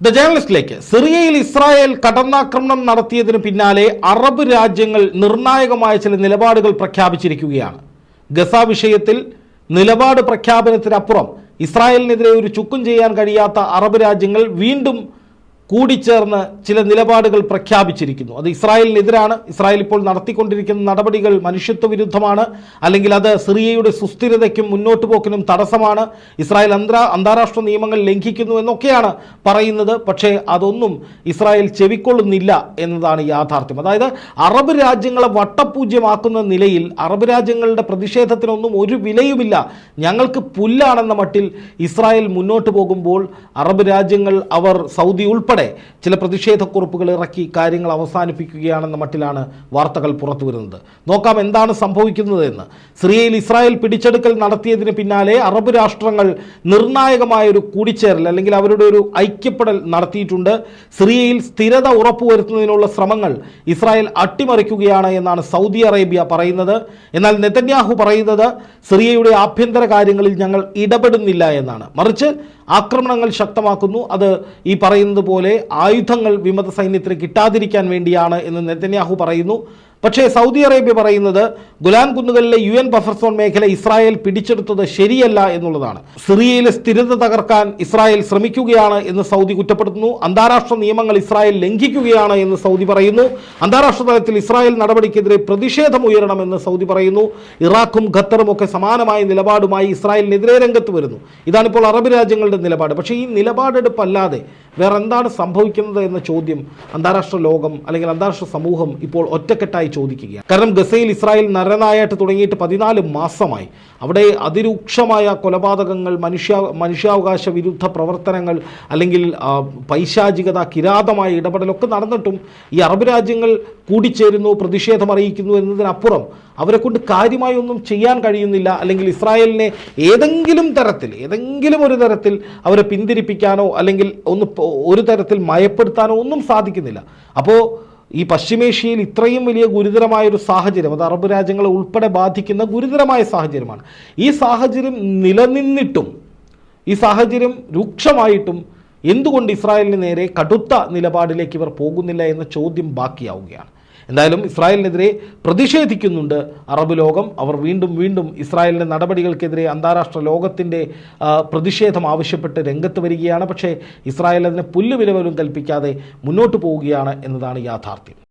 The ജേർണലിസ്റ്റിലേക്ക് സിറിയയിൽ Israel കടന്നാക്രമണം നടത്തിയതിനു പിന്നാലെ Arab രാജ്യങ്ങൾ നിർണായകമായ ചില നിലപാടുകൾ പ്രഖ്യാപിച്ചിരിക്കുകയാണ്. ഗസ വിഷയത്തിൽ നിലപാട് പ്രഖ്യാപനത്തിനപ്പുറം ഇസ്രായേലിനെതിരെ ഒരു ചുക്കും ചെയ്യാൻ കഴിയാത്ത അറബ് രാജ്യങ്ങൾ വീണ്ടും കൂടിച്ചേർന്ന് ചില നിലപാടുകൾ പ്രഖ്യാപിച്ചിരിക്കുന്നു. അത് ഇസ്രായേലിനെതിരാണ്. ഇസ്രായേൽ ഇപ്പോൾ നടത്തിക്കൊണ്ടിരിക്കുന്ന നടപടികൾ മനുഷ്യത്വ വിരുദ്ധമാണ് അല്ലെങ്കിൽ അത് സിറിയയുടെ സുസ്ഥിരതയ്ക്കും മുന്നോട്ട് പോക്കിനും തടസ്സമാണ്. ഇസ്രായേൽ അന്താ അന്താരാഷ്ട്ര നിയമങ്ങൾ ലംഘിക്കുന്നു എന്നൊക്കെയാണ് പറയുന്നത്. പക്ഷേ അതൊന്നും ഇസ്രായേൽ ചെവിക്കൊള്ളുന്നില്ല എന്നതാണ് യാഥാർത്ഥ്യം. അതായത് അറബ് രാജ്യങ്ങളെ വട്ടപൂജ്യമാക്കുന്ന നിലയിൽ അറബ് രാജ്യങ്ങളുടെ പ്രതിഷേധത്തിനൊന്നും ഒരു വിലയുമില്ല. ഞങ്ങൾക്ക് പുല്ലാണെന്ന മട്ടിൽ ഇസ്രായേൽ മുന്നോട്ട് പോകുമ്പോൾ അറബ് രാജ്യങ്ങൾ അവർ സൗദി ഉൾപ്പെടെ ചില പ്രതിഷേധക്കുറിപ്പുകൾ ഇറക്കി കാര്യങ്ങൾ അവസാനിപ്പിക്കുകയാണെന്ന മട്ടിലാണ് വാർത്തകൾ പുറത്തു വരുന്നത് നോക്കാം എന്താണ് സംഭവിക്കുന്നതെന്ന്. സിറിയയിൽ ഇസ്രായേൽ പിടിച്ചെടുക്കൽ നടത്തിയതിന് പിന്നാലെ അറബ് രാഷ്ട്രങ്ങൾ നിർണായകമായ ഒരു കൂടിച്ചേരൽ അല്ലെങ്കിൽ അവരുടെ ഒരു ഐക്യപ്പെടൽ നടത്തിയിട്ടുണ്ട്. സിറിയയിൽ സ്ഥിരത ഉറപ്പുവരുത്തുന്നതിനുള്ള ശ്രമങ്ങൾ ഇസ്രായേൽ അട്ടിമറിക്കുകയാണ് എന്നാണ് സൗദി അറേബ്യ പറയുന്നത്. എന്നാൽ നെതന്യാഹു പറയുന്നത് സിറിയയുടെ ആഭ്യന്തര കാര്യങ്ങളിൽ ഞങ്ങൾ ഇടപെടുന്നില്ല എന്നാണ്. മറിച്ച് ആക്രമണങ്ങൾ ശക്തമാക്കുന്നു. അത് ഈ പറയുന്നത് പോലെ ആയുധങ്ങൾ വിമത സൈന്യത്തിന് കിട്ടാതിരിക്കാൻ വേണ്ടിയാണ് എന്ന് നെതന്യാഹു പറയുന്നു. പക്ഷേ സൗദി അറേബ്യ പറയുന്നത് ഗുലാൻ കുന്നുകളിലെ യു എൻ ബഫർ സോൺ മേഖല ഇസ്രായേൽ പിടിച്ചെടുത്തത് ശരിയല്ല എന്നുള്ളതാണ്. സിറിയയിലെ സ്ഥിരത തകർക്കാൻ ഇസ്രായേൽ ശ്രമിക്കുകയാണ് എന്ന് സൗദി കുറ്റപ്പെടുത്തുന്നു. അന്താരാഷ്ട്ര നിയമങ്ങൾ ഇസ്രായേൽ ലംഘിക്കുകയാണ് എന്ന് സൗദി പറയുന്നു. അന്താരാഷ്ട്ര തലത്തിൽ ഇസ്രായേൽ നടപടിക്കെതിരെ പ്രതിഷേധം ഉയരണമെന്ന് സൗദി പറയുന്നു. ഇറാഖും ഖത്തറും ഒക്കെ സമാനമായ നിലപാടുമായി ഇസ്രായേലിനെതിരെ രംഗത്ത് വരുന്നു. ഇതാണിപ്പോൾ അറബ് രാജ്യങ്ങളുടെ നിലപാട്. പക്ഷേ ഈ നിലപാടെടുപ്പല്ലാതെ വേറെ എന്താണ് സംഭവിക്കുന്നത് എന്ന ചോദ്യം അന്താരാഷ്ട്ര ലോകം അല്ലെങ്കിൽ അന്താരാഷ്ട്ര സമൂഹം ഇപ്പോൾ ഒറ്റക്കെട്ടായി ചോദിക്കുകയാണ്. കാരണം ഗസയിൽ ഇസ്രായേൽ നരനായിട്ട് തുടങ്ങിയിട്ട് പതിനാല് മാസമായി. അവിടെ അതിരൂക്ഷമായ കൊലപാതകങ്ങൾ മനുഷ്യ മനുഷ്യാവകാശ വിരുദ്ധ പ്രവർത്തനങ്ങൾ അല്ലെങ്കിൽ പൈശാചികത കിരാതമായ ഇടപെടലൊക്കെ നടന്നിട്ടും ഈ അറബ് രാജ്യങ്ങൾ കൂടിച്ചേരുന്നു പ്രതിഷേധം അറിയിക്കുന്നു എന്നതിനപ്പുറം അവരെ കൊണ്ട് കാര്യമായി ഒന്നും ചെയ്യാൻ കഴിയുന്നില്ല. അല്ലെങ്കിൽ ഇസ്രായേലിനെ ഏതെങ്കിലും തരത്തിൽ ഏതെങ്കിലും ഒരു തരത്തിൽ അവരെ പിന്തിരിപ്പിക്കാനോ അല്ലെങ്കിൽ ഒന്ന് ഒരു തരത്തിൽ മയപ്പെടുത്താനോ ഒന്നും സാധിക്കുന്നില്ല. അപ്പോൾ ഈ പശ്ചിമേഷ്യയിൽ ഇത്രയും വലിയ ഗുരുതരമായൊരു സാഹചര്യം അത് അറബ് രാജ്യങ്ങളെ ഉൾപ്പെടെ ബാധിക്കുന്ന ഗുരുതരമായ സാഹചര്യമാണ്. ഈ സാഹചര്യം നിലനിന്നിട്ടും ഈ സാഹചര്യം രൂക്ഷമായിട്ടും എന്തുകൊണ്ട് ഇസ്രായേലിന് നേരെ കടുത്ത നിലപാടിലേക്ക് ഇവർ പോകുന്നില്ല എന്ന ചോദ്യം ബാക്കിയാവുകയാണ്. എന്തായാലും ഇസ്രായേലിനെതിരെ പ്രതിഷേധിക്കുന്നുണ്ട് അറബ് ലോകം. അവർ വീണ്ടും വീണ്ടും ഇസ്രായേലിന്റെ നടപടികൾക്കെതിരെ അന്താരാഷ്ട്ര ലോകത്തിന്റെ പ്രതിഷേധം ആവശ്യപ്പെട്ട് രംഗത്ത് വരികയാണ്. പക്ഷേ ഇസ്രായേൽ അതിനെ പുല്ലുവില പോലും കൽപ്പിക്കാതെ മുന്നോട്ട് പോവുകയാണ് എന്നതാണ് യാഥാർത്ഥ്യം.